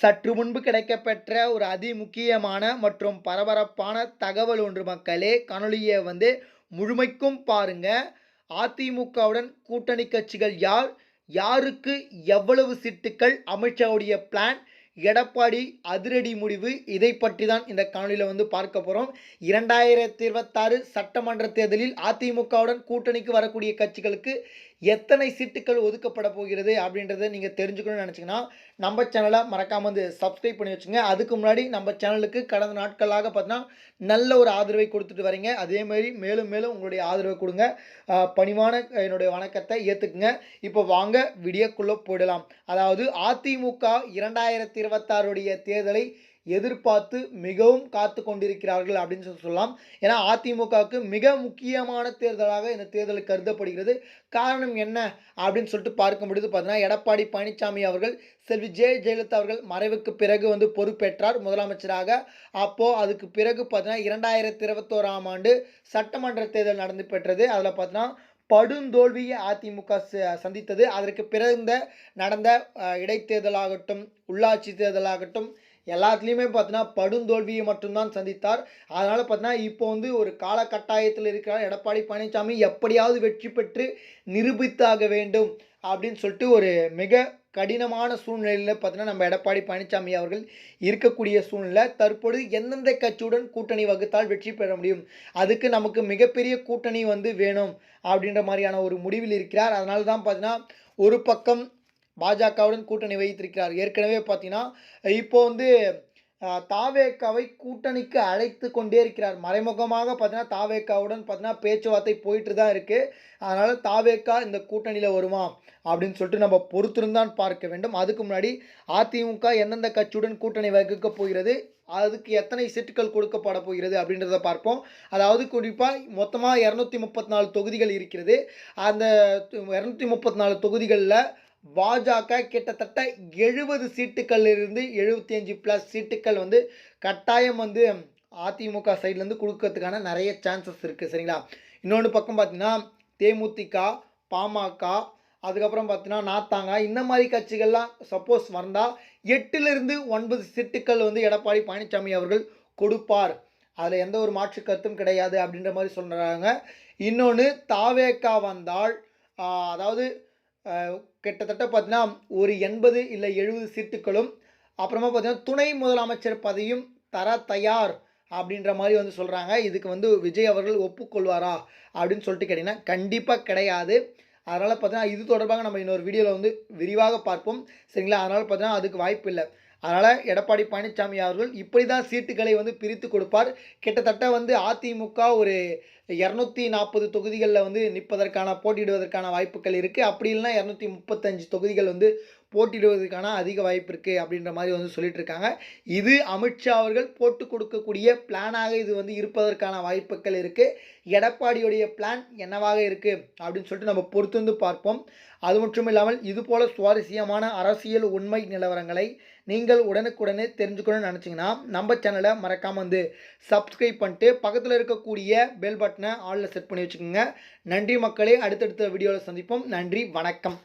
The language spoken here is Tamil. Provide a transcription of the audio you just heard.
சற்று முன்பு கிடைக்கப்பெற்ற ஒரு அதிமுக்கியமான மற்றும் பரபரப்பான தகவல் ஒன்று மக்களே. காணொலியை வந்து முழுமைக்கும் பாருங்க. அதிமுகவுடன் கூட்டணி கட்சிகள் யார்? யாருக்கு எவ்வளவு சிட்டுக்கள் அமைச்சருடைய பிளான் எடப்பாடி அதிரடி முடிவு இதை பற்றி தான் இந்த காணொலியில் வந்து பார்க்க போகிறோம் இரண்டாயிரத்தி இருபத்தாறு சட்டமன்ற தேர்தலில் அதிமுகவுடன் கூட்டணிக்கு வரக்கூடிய கட்சிகளுக்கு எத்தனை சீட்டுகள் ஒதுக்கப்பட போகிறது அப்படின்றத நீங்கள் தெரிஞ்சுக்கணும்னு நினச்சிங்கன்னா நம்ம சேனலை மறக்காமல் வந்து சப்ஸ்கிரைப் பண்ணி வச்சுங்க. அதுக்கு முன்னாடி நம்ம சேனலுக்கு கடந்த நாட்களாக பார்த்தீங்கன்னா நல்ல ஒரு ஆதரவை கொடுத்துட்டு வரீங்க. அதே மாதிரி மேலும் மேலும் உங்களுடைய ஆதரவை கொடுங்க. பணிவான என்னுடைய வணக்கத்தை ஏற்றுக்குங்க இப்போ வாங்க வீடியோக்குள்ளே போயிடலாம். அதாவது அதிமுக இரண்டாயிரத்தி இருபத்தாறுடைய தேர்தலை எதிர்பார்த்து மிகவும் காத்து கொண்டிருக்கிறார்கள் அப்படின்னு சொல்லி சொல்லலாம். ஏன்னா அதிமுகவுக்கு மிக முக்கியமான தேர்தலாக இந்த தேர்தல் கருதப்படுகிறது. காரணம் என்ன அப்படின்னு சொல்லிட்டு பார்க்க முடியுது பார்த்தீங்கன்னா எடப்பாடி பழனிசாமி அவர்கள் செல்வி ஜெ. ஜெயலலிதா அவர்கள் மறைவுக்கு பிறகு வந்து பொறுப்பேற்றார் முதலமைச்சராக. அப்போது அதுக்கு பிறகு பார்த்தீங்கன்னா இரண்டாயிரத்தி இருபத்தோராம் ஆண்டு சட்டமன்ற தேர்தல் நடந்து பெற்றது. அதில் பார்த்தீங்கன்னா படுந்தோல்வியை அதிமுக ச- சந்தித்தது. அதற்கு பிறந்த நடந்த இடைத்தேர்தலாகட்டும் உள்ளாட்சி தேர்தலாகட்டும் எல்லாத்துலேயுமே பார்த்தீங்கன்னா படுந்தோல்வியை மட்டும்தான் சந்தித்தார். அதனால் பார்த்தீங்கன்னா இப்போ வந்து ஒரு காலகட்டாயத்தில் இருக்கிறார் எடப்பாடி பழனிசாமி எப்படியாவது வெற்றி பெற்று நிரூபித்தாக வேண்டும் அப்படின்னு சொல்லிட்டு ஒரு மிக கடினமான சூழ்நிலையில் பார்த்தீங்கன்னா நம்ம எடப்பாடி பழனிசாமி அவர்கள் இருக்கக்கூடிய சூழ்நிலை. தற்பொழுது எந்தெந்த கட்சியுடன் கூட்டணி வகுத்தால் வெற்றி பெற முடியும்? அதுக்கு நமக்கு மிகப்பெரிய கூட்டணி வந்து வேணும் அப்படின்ற மாதிரியான ஒரு முடிவில் இருக்கிறார். அதனால தான் பார்த்தீங்கன்னா ஒரு பக்கம் பாஜகவுடன் கூட்டணி வைத்திருக்கிறார். ஏற்கனவே பார்த்தீங்கன்னா இப்போ வந்து தாவேக்காவை கூட்டணிக்கு அழைத்து கொண்டே இருக்கிறார். மறைமுகமாக பார்த்தீங்கன்னா தாவேக்காவுடன் பார்த்தீங்கன்னா பேச்சுவார்த்தை போயிட்டு தான் இருக்குது அதனால் தாவேக்கா இந்த கூட்டணியில் வருமா? அப்படின்னு சொல்லிட்டு நம்ம பொறுத்திருந்தான் பார்க்க வேண்டும். அதுக்கு முன்னாடி அதிமுக எந்தெந்த கட்சியுடன் கூட்டணி வகுக்க போகிறது? அதுக்கு எத்தனை சீட்டுகள் கொடுக்கப்பட போகிறது? அப்படின்றத பார்ப்போம். அதாவது குறிப்பாக மொத்தமாக இரநூத்தி முப்பத்தி நாலு தொகுதிகள் இருக்கிறது. அந்த இரநூத்தி முப்பத்தி நாலு தொகுதிகளில் பாஜக கிட்டத்தட்ட எழுபது சீட்டுகள் இருந்து எழுபத்தி அஞ்சு ப்ளஸ் சீட்டுக்கள் வந்து கட்டாயம் வந்து அதிமுக சைட்லேருந்து கொடுக்கறதுக்கான நிறைய சான்சஸ் இருக்குது சரிங்களா? இன்னொன்று பக்கம் பார்த்தீங்கன்னா தேமுதிக பாமக அதுக்கப்புறம் பார்த்தீங்கன்னா நாத்தாங்க இந்த மாதிரி கட்சிகள்லாம் சப்போஸ் வந்தால் எட்டுலேருந்து ஒன்பது சீட்டுக்கள் வந்து எடப்பாடி பழனிசாமி அவர்கள் கொடுப்பார். அதில் எந்த ஒரு மாற்று கருத்தும் கிடையாது அப்படின்ற மாதிரி சொல்கிறாங்க இன்னொன்று தாவேக்கா வந்தால் அதாவது கிட்டத்தட்ட பார்த்தீங்கன்னா ஒரு எண்பது இல்லை எழுபது சீட்டுகளும் அப்புறமா பார்த்தீங்கன்னா துணை முதலமைச்சர் பதவியும் தர தயார் அப்படின்ற மாதிரி வந்து சொல்கிறாங்க இதுக்கு வந்து விஜய் அவர்கள் ஒப்புக்கொள்வாரா அப்படின்னு சொல்லிட்டு கேட்டிங்கன்னா கண்டிப்பாக கிடையாது. அதனால் பார்த்தீங்கன்னா இது தொடர்பாக நம்ம இன்னொரு வீடியோவில் வந்து விரிவாக பார்ப்போம். சரிங்களா? அதனால் பார்த்தீங்கன்னா அதுக்கு வாய்ப்பு இல்லை. அதனால் எடப்பாடி பழனிசாமி அவர்கள் இப்படி தான் சீட்டுகளை வந்து பிரித்து கொடுப்பார். கிட்டத்தட்ட வந்து அதிமுக ஒரு இரநூத்தி நாற்பது தொகுதிகளில் வந்து நிற்பதற்கான போட்டியிடுவதற்கான வாய்ப்புகள் இருக்குது அப்படி இல்லைன்னா இரநூத்தி முப்பத்தஞ்சு தொகுதிகள் வந்து போட்டியிடுவதற்கான அதிக வாய்ப்பு இருக்குது அப்படின்ற மாதிரி வந்து சொல்லிட்டு இருக்காங்க இது அமித்ஷா அவர்கள் போட்டு கொடுக்கக்கூடிய பிளானாக இது வந்து இருப்பதற்கான வாய்ப்புகள் இருக்குது எடப்பாடியுடைய பிளான் என்னவாக இருக்குது அப்படின்னு சொல்லிட்டு நம்ம பொறுத்து வந்து பார்ப்போம். அது மட்டும் இல்லாமல் இது போல சுவாரஸ்யமான அரசியல் உண்மை நிலவரங்களை நீங்கள் உடனுக்குடனே தெரிஞ்சுக்கணும்னு நினச்சிங்கன்னா நம்ம சேனலை மறக்காமல் வந்து சப்ஸ்கிரைப் பண்ணிட்டு பக்கத்தில் இருக்கக்கூடிய பெல் பட்டன் ஆலில் செட் பண்ணி வச்சுக்கோங்க. நன்றி மக்களே அடுத்தடுத்த வீடியோவில் சந்திப்போம். நன்றி வணக்கம்.